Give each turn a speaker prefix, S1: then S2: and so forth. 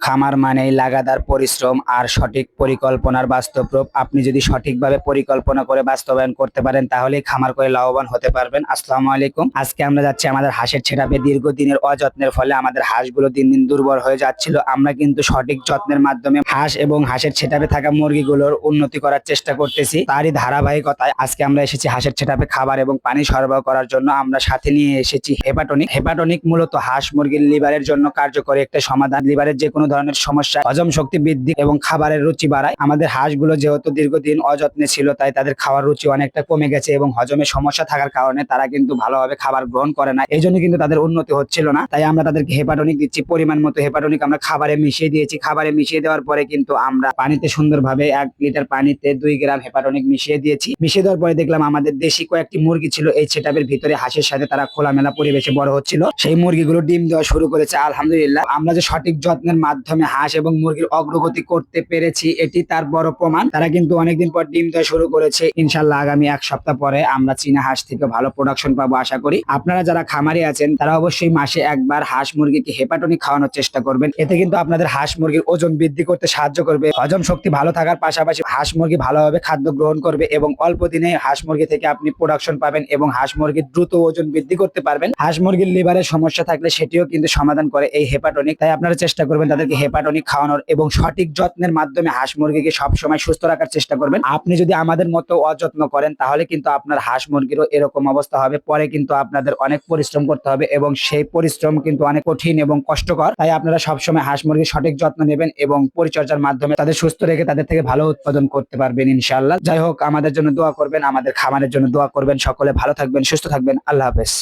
S1: খামার মানেই লাগাতার পরিশ্রম আর সঠিক পরিকল্পনার বাস্তব রূপ আপনি যদি সঠিকভাবে পরিকল্পনা করে বাস্তবায়ন করতে পারেন, তাহলে খামার করে লাভবান হতে পারবেন। আসসালামু আলাইকুম। আজকে আমরা যাচ্ছি আমাদের হাঁসের ছেটাপে দীর্ঘদিনের অযত্নের ফলে আমাদের হাঁসগুলো দিন দিন দুর্বল হয়ে যাচ্ছিল। আমরা কিন্তু সঠিক যত্নের মাধ্যমে হাঁস এবং হাঁসের ছেটাপে থাকা মুরগিগুলোর উন্নতি করার চেষ্টা করতেছি। তারই ধারাবাহিকতায় আজকে আমরা এসেছি হাঁসের ছেটাপে খাবার এবং পানি সরবরাহ করার জন্য। আমরা সাথে নিয়ে এসেছি হেপাটনিক। হেপাটনিক মূলত হাঁস মুরগির লিভারের জন্য কার্যকরী একটা সমাধান। লিভারের যে কোনো ধরনের সমস্যা, হজম শক্তি বৃদ্ধি এবং খাবারের রুচি বাড়ায়। আমাদের হাঁসগুলো যেহেতু দীর্ঘদিন অযত্নে ছিল, তাই তাদের খাওয়ার রুচি অনেকটা কমে গেছে এবং হজমের সমস্যা থাকার কারণে তারা কিন্তু ভালোভাবে খাবার গ্রহণ করে না। এই জন্য কিন্তু তাদের উন্নতি হচ্ছিল না। তাই আমরা তাদেরকে হেপাটনিক দিচ্ছি, পরিমাণ মতো হেপাটনিক আমরা খাবারে মিশিয়ে দিয়েছি। খাবারে মিশিয়ে দেওয়ার পরে কিন্তু আমরা পানিতে সুন্দরভাবে এক লিটার পানিতে দুই গ্রাম হেপাটনিক মিশিয়ে দিয়েছি। মিশিয়ে দেওয়ার পরে দেখলাম আমাদের দেশি কয়েকটি মুরগি ছিল, এই সেটাপের ভিতরে হাঁসের সাথে তারা খোলামেলা পরিবেশে বড় হচ্ছিল। সেই মুরগিগুলো ডিম দেওয়া শুরু করেছে, আলহামদুলিল্লাহ। আমরা যে সঠিক যত্নের মাধ্যমে হাঁস এবং মুরগির অগ্রগতি করতে পেরেছি, এটি তার বড় প্রমাণ। তারা কিন্তু অনেকদিন পর ডিম দেওয়া শুরু করেছে। ইনশাল্লাহ আগামী এক সপ্তাহ পরে আমরা চীনা হাঁস থেকে ভালো প্রোডাকশন পাবো আশা করি। আপনারা যারা খামারি আছেন, তারা অবশ্যই মাসে একবার হাঁস মুরগিকে হেপাটনিক খাওয়ানোর চেষ্টা করবেন। এতে কিন্তু আপনাদের হাঁস মুরগির ওজন বৃদ্ধি করতে সাহায্য করবে। হজম শক্তি ভালো থাকার পাশাপাশি হাঁস মুরগি ভালোভাবে খাদ্য গ্রহণ করবে এবং অল্প দিনে হাঁস মুরগি থেকে আপনি প্রোডাকশন পাবেন এবং হাঁস মুরগির দ্রুত ওজন বৃদ্ধি করতে পারবেন। হাঁস মুরগির লিভারের সমস্যা থাকলে সেটিও কিন্তু সমাধান করে এই হেপাটনিক। তাই আপনারা চেষ্টা করবেন তাদেরকে হেপাটনিক খাওয়ানোর এবং সঠিক যত্নের মাধ্যমে হাঁস মুরগিকে সবসময় সুস্থ রাখার চেষ্টা করবেন। আপনি যদি আমাদের মতো অযত্ন করেন, তাহলে কিন্তু আপনার হাঁস মুরগিরও এরকম অবস্থা হবে। পরে কিন্তু আপনাদের অনেক পরিশ্রম করতে হবে এবং সেই পরিশ্রম কিন্তু অনেক কঠিন এবং কষ্টকর। তাই আপনারা সবসময় হাঁস মুরগির সঠিক যত্ন নেবেন এবং পরিচর্যার মাধ্যমে তাদের সুস্থ রেখে তাদের থেকে ভালো উৎপাদন করতে পারবেন ইনশাআল্লাহ। যাই হোক, আমাদের জন্য দোয়া করবেন, আমাদের খামারের জন্য দোয়া করবেন। সকলে ভালো থাকবেন, সুস্থ থাকবেন। আল্লাহ হাফেজ।